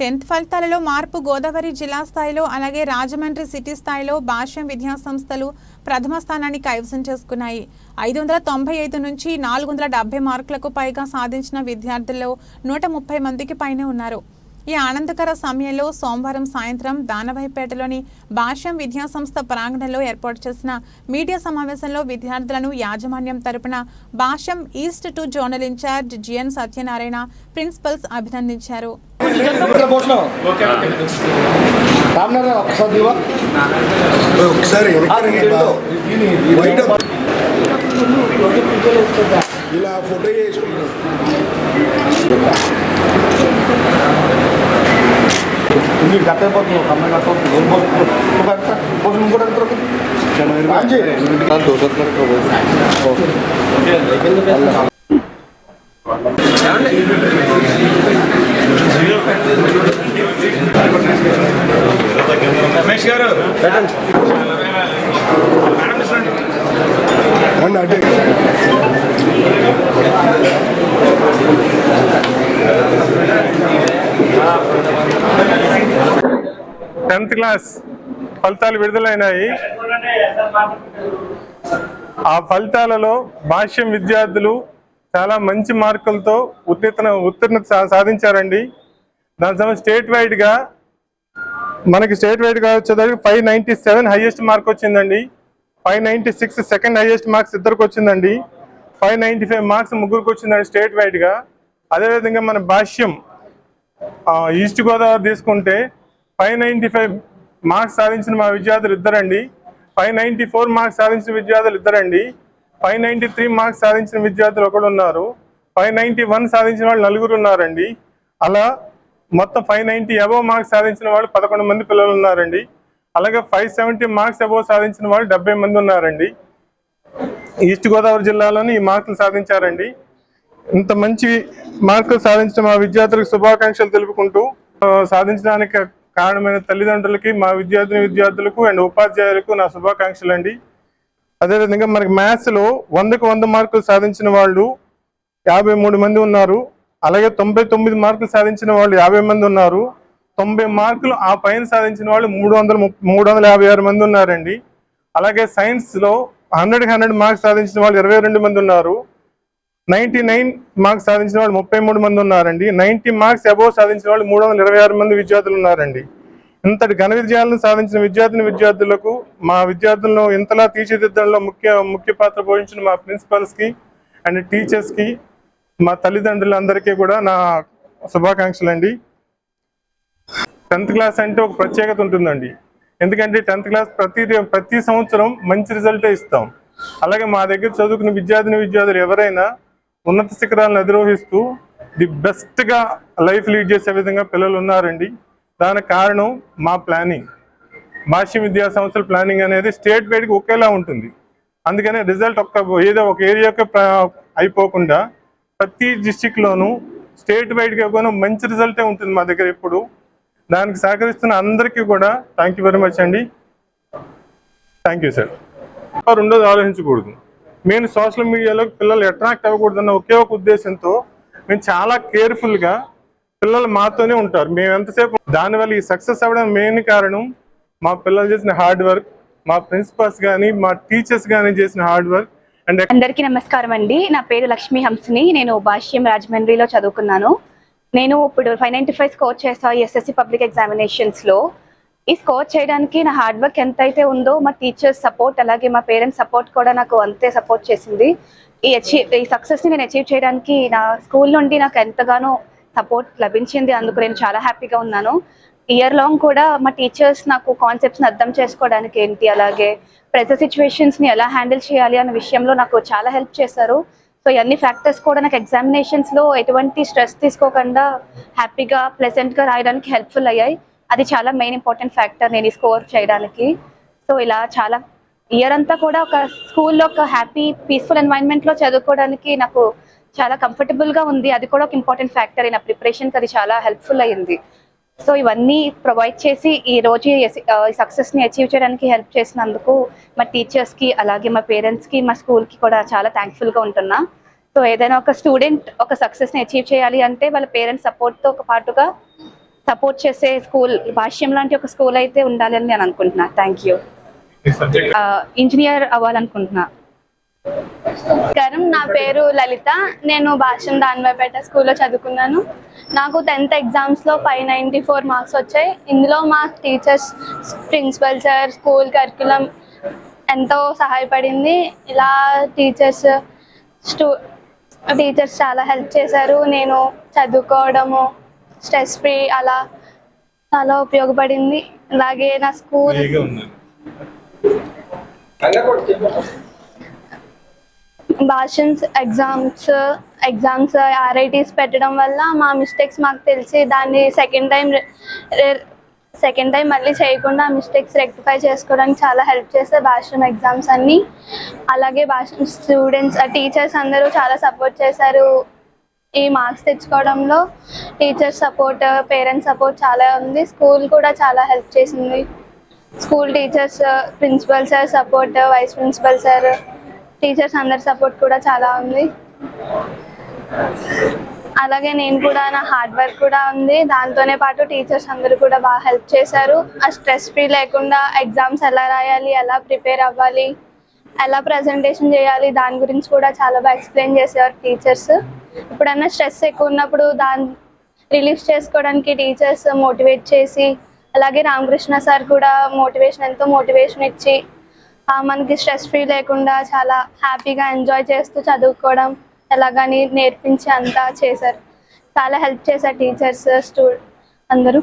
Tenth ఫలితాలలో మార్పు గోదావరి జిల్లా స్థాయిలో అలాగే రాజమండ్రి సిటీ స్థాయిలో భాష్యం విద్యా సంస్థలు ప్రథమ స్థానాన్ని కైవసం చేసుకున్నాయి. ఐదు వందల తొంభై ఐదు నుంచి నాలుగు వందల డెబ్బై మార్కులకు పైగా సాధించిన విద్యార్థుల్లో నూట ముప్పై మందికి పైనే ఉన్నారు. ఈ ఆనందకర సమయంలో సోమవారం సాయంత్రం దానభైపేటలోని భాష్యం విద్యాసంస్థ ప్రాంగణంలో ఏర్పాటు చేసిన మీడియా సమావేశంలో విద్యార్థులను యాజమాన్యం తరపున Bhashyam east two zonal incharge G N Satyanarayana principals అభినందించారు. ఇక్కడ పోషణం మీరు కట్టకపోతుంది ఒక అమ్మాయి కట్టకపోతుంది ఏం పోషణ పోషణ కూడా రాంజీ రమేష్ గారు. రండి టెన్త్ క్లాస్ ఫలితాలు విడుదలైనాయి. ఆ ఫలితాలలో భాష్యం విద్యార్థులు చాలా మంచి మార్కులతో ఉత్తీర్ణ ఉత్తీర్ణత సా- సాధించారండి. దాని సమయం స్టేట్ వైడ్గా మనకి స్టేట్ వైడ్గా వచ్చేదానికి five ninety seven highest mark వచ్చిందండి. Five ninety six second highest marks ఇద్దరికి వచ్చిందండి. ఫైవ్ నైంటీ ఫైవ్ మార్క్స్ ముగ్గురికి వచ్చిందండి స్టేట్ వైడ్గా అదేవిధంగా మన భాష్యం ఈస్ట్ గోదావరి తీసుకుంటే ఫైవ్ నైంటీ ఫైవ్ మార్క్స్ సాధించిన మా విద్యార్థులు ఇద్దరండి. ఫైవ్ నైంటీ ఫోర్ మార్క్స్ సాధించిన విద్యార్థులు ఇద్దరండి. ఫైవ్ నైంటీ త్రీ మార్క్స్ సాధించిన విద్యార్థులు ఒకడు ఉన్నారు ఫైవ్ నైంటీ వన్ సాధించిన వాళ్ళు నలుగురు ఉన్నారండి. అలా మొత్తం ఫైవ్ నైంటీ అబోవ్ మార్క్స్ సాధించిన వాళ్ళు పదకొండు మంది పిల్లలు ఉన్నారండి. అలాగే ఫైవ్ సెవెంటీ మార్క్స్ అబోవ్ సాధించిన వాళ్ళు డెబ్బై మంది ఉన్నారండి. ఈస్ట్ గోదావరి జిల్లాలోని ఈ మార్కులు సాధించారండి. ఇంత మంచి మార్కులు సాధించిన మా విద్యార్థులకు శుభాకాంక్షలు తెలుపుకుంటూ సాధించడానికి కారణమైన తల్లిదండ్రులకి మా విద్యార్థిని విద్యార్థులకు అండ్ ఉపాధ్యాయులకు నా శుభాకాంక్షలు అండి అదేవిధంగా మనకి మ్యాథ్స్లో వందకు వంద మార్కులు సాధించిన వాళ్ళు యాభై మూడు మంది ఉన్నారు. అలాగే తొంభై తొమ్మిది మార్కులు సాధించిన వాళ్ళు యాభై మంది ఉన్నారు. తొంభై మార్కులు ఆ పైన సాధించిన వాళ్ళు మూడు వందల మూడు వందల యాభై ఆరు మంది ఉన్నారండి. అలాగే సైన్స్లో హండ్రెడ్కి హండ్రెడ్ మార్క్స్ సాధించిన వాళ్ళు ఇరవై రెండు మంది ఉన్నారు. నైన్టీ నైన్ మార్క్స్ సాధించిన వాళ్ళు ముప్పై మూడు మంది ఉన్నారండి. నైన్టీ మార్క్స్ అబోవ్ సాధించిన వాళ్ళు మూడు వందల ఇరవై ఆరు మంది విద్యార్థులు ఉన్నారండి. ఇంతటి ఘన విజయాలను సాధించిన విద్యార్థిని విద్యార్థులకు మా విద్యార్థులను ఇంతలా తీర్చిదిద్దడంలో ముఖ్య ముఖ్య పాత్ర పోషించిన మా ప్రిన్సిపల్స్కి అండ్ టీచర్స్కి మా తల్లిదండ్రులందరికీ కూడా నా శుభాకాంక్షలు అండి టెన్త్ క్లాస్ అంటే ఒక ప్రత్యేకత ఉంటుందండి. ఎందుకంటే టెన్త్ క్లాస్ ప్రతి ప్రతి సంవత్సరం మంచి రిజల్టే ఇస్తాం. అలాగే మా దగ్గర చదువుకున్న విద్యార్థిని విద్యార్థులు ఎవరైనా ఉన్నత శిఖరాలను అధిరోహిస్తూ ది బెస్ట్గా లైఫ్ లీడ్ చేసే విధంగా పిల్లలు ఉన్నారండి దానికి కారణం మా ప్లానింగ్. భాష్య విద్యా సంస్థల ప్లానింగ్ అనేది స్టేట్ వైడ్కి ఒకేలా ఉంటుంది. అందుకనే రిజల్ట్ ఒక్క ఏదో ఒక ఏరియాకే అయిపోకుండా ప్రతి డిస్టిక్లోనూ స్టేట్ వైడ్గా కూడా మంచి రిజల్టే ఉంటుంది మా దగ్గర ఎప్పుడు. దానికి సహకరిస్తున్న అందరికీ కూడా థ్యాంక్ యూ వెరీ మచ్ అండి. Thank you sir. రెండోది ఆలోచించకూడదు. మేము సోషల్ మీడియాలో పిల్లలు అట్రాక్ట్ అవ్వకూడదన్న ఒకే ఒక ఉద్దేశంతో మేము చాలా కేర్ఫుల్గా పిల్లలు మాతోనే ఉంటారు. మేము ఎంతసేపు దానివల్ల ఈ సక్సెస్ అవ్వడం మెయిన్ కారణం మా పిల్లలు చేసిన హార్డ్ వర్క్ మా ప్రిన్సిపల్స్ కానీ మా టీచర్స్ కానీ చేసిన హార్డ్ వర్క్ అండ్ అందరికీ నమస్కారం అండి. నా పేరు లక్ష్మీ హంసిని. నేను భాష్యం రాజమండ్రిలో చదువుకున్నాను. నేను ఇప్పుడు ఫైవ్ నైంటీ ఫైవ్ స్కోర్ చేసా ఎస్ఎస్సి పబ్లిక్ ఎగ్జామినేషన్స్లో. ఈ స్కోర్ చేయడానికి నా హార్డ్ వర్క్ ఎంత అయితే ఉందో మా టీచర్స్ సపోర్ట్ అలాగే మా పేరెంట్స్ సపోర్ట్ కూడా నాకు అంతే సపోర్ట్ చేసింది. ఈ అచీవ్ ఈ సక్సెస్ని నేను అచీవ్ చేయడానికి నా స్కూల్ నుండి నాకు ఎంతగానో సపోర్ట్ లభించింది. అందుకు నేను చాలా హ్యాపీగా ఉన్నాను. ఇయర్ లాంగ్ కూడా మా టీచర్స్ నాకు కాన్సెప్ట్స్ని అర్థం చేసుకోవడానికి ఏంటి అలాగే ప్రెజర్ సిచ్యువేషన్స్ని ఎలా హ్యాండిల్ చేయాలి అనే విషయంలో నాకు చాలా హెల్ప్ చేశారు. సో ఇవన్నీ ఫ్యాక్టర్స్ కూడా నాకు ఎగ్జామినేషన్స్లో ఎటువంటి స్ట్రెస్ తీసుకోకుండా హ్యాపీగా ప్లెజెంట్గా రాయడానికి హెల్ప్ఫుల్ అయ్యాయి. అది చాలా మెయిన్ ఇంపార్టెంట్ ఫ్యాక్టర్ నేను స్కోర్ చేయడానికి. సో ఇలా చాలా ఇయర్ అంతా కూడా ఒక స్కూల్లో ఒక హ్యాపీ పీస్ఫుల్ ఎన్వైరన్మెంట్లో చదువుకోవడానికి నాకు చాలా కంఫర్టబుల్గా ఉంది. అది కూడా ఒక ఇంపార్టెంట్ ఫ్యాక్టర్ నా ప్రిపరేషన్కి అది చాలా హెల్ప్ఫుల్ అయ్యింది. సో ఇవన్నీ ప్రొవైడ్ చేసి ఈ రోజు సక్సెస్ సక్సెస్ని అచీవ్ చేయడానికి హెల్ప్ చేసినందుకు మా టీచర్స్కి అలాగే మా పేరెంట్స్కి మా స్కూల్కి కూడా చాలా థ్యాంక్ఫుల్గా ఉంటున్నా. సో ఏదైనా ఒక స్టూడెంట్ ఒక సక్సెస్ని అచీవ్ చేయాలి అంటే వాళ్ళ పేరెంట్స్ సపోర్ట్తో ఒక పాటుగా సపోర్ట్ చేసే స్కూల్ భాష్యం లాంటి ఒక స్కూల్ అయితే ఉండాలని నేను అనుకుంటున్నా. థ్యాంక్ యూ ఇంజనీర్ అవ్వాలనుకుంటున్నా. నమస్కారం నా పేరు లలిత. నేను భాష్యం దాన్వాపేట స్కూల్లో చదువుకున్నాను. నాకు టెన్త్ ఎగ్జామ్స్లో ఫైవ్ నైంటీ ఫోర్ మార్క్స్ వచ్చాయి. ఇందులో మా teachers principal sir school curriculum ఎంతో సహాయపడింది. ఇలా టీచర్స్ స్టూ టీచర్స్ చాలా హెల్ప్ చేశారు. నేను చదువుకోవడము స్ట్రెస్ ఫ్రీ అలా చాలా ఉపయోగపడింది. అలాగే నా స్కూల్ భాషన్స్ ఎగ్జామ్స్ ఎగ్జామ్స్ ఆర్ఐటీస్ పెట్టడం వల్ల మా మిస్టేక్స్ మాకు తెలిసి దాన్ని సెకండ్ టైం సెకండ్ టైం మళ్ళీ చేయకుండా మిస్టేక్స్ రెక్టిఫై చేసుకోవడానికి చాలా హెల్ప్ చేస్తాయి భాషం ఎగ్జామ్స్ అన్నీ. అలాగే భాష స్టూడెంట్స్ టీచర్స్ అందరూ చాలా సపోర్ట్ చేశారు. ఈ మార్క్స్ తెచ్చుకోవడంలో టీచర్స్ సపోర్ట్ పేరెంట్స్ సపోర్ట్ చాలా ఉంది. స్కూల్ కూడా చాలా హెల్ప్ చేసింది. School teachers principal sir support vice principal sir teachers అందరి సపోర్ట్ కూడా చాలా ఉంది. అలాగే నేను కూడా నా హార్డ్ వర్క్ కూడా ఉంది. దాంతోనే పాటు టీచర్స్ అందరూ కూడా బాగా హెల్ప్ చేశారు. ఆ స్ట్రెస్ ఫ్రీ లేకుండా ఎగ్జామ్స్ ఎలా రాయాలి ఎలా ప్రిపేర్ అవ్వాలి ఎలా ప్రజెంటేషన్ చేయాలి దాని గురించి కూడా చాలా బాగా ఎక్స్ప్లెయిన్ చేసేవారు టీచర్స్. ఇప్పుడన్నా స్ట్రెస్ ఎక్కువ ఉన్నప్పుడు దాన్ని రిలీఫ్ చేసుకోవడానికి టీచర్స్ మోటివేట్ చేసి అలాగే రామకృష్ణ సార్ కూడా మోటివేషన్ ఎంతో మోటివేషన్ ఇచ్చి మనకి స్ట్రెస్ ఫ్రీ లేకుండా చాలా హ్యాపీగా ఎంజాయ్ చేస్తూ చదువుకోవడం ఎలాగని నేర్పించి అంతా చేశారు. చాలా హెల్ప్ చేశారు టీచర్స్ స్టూ అందరూ.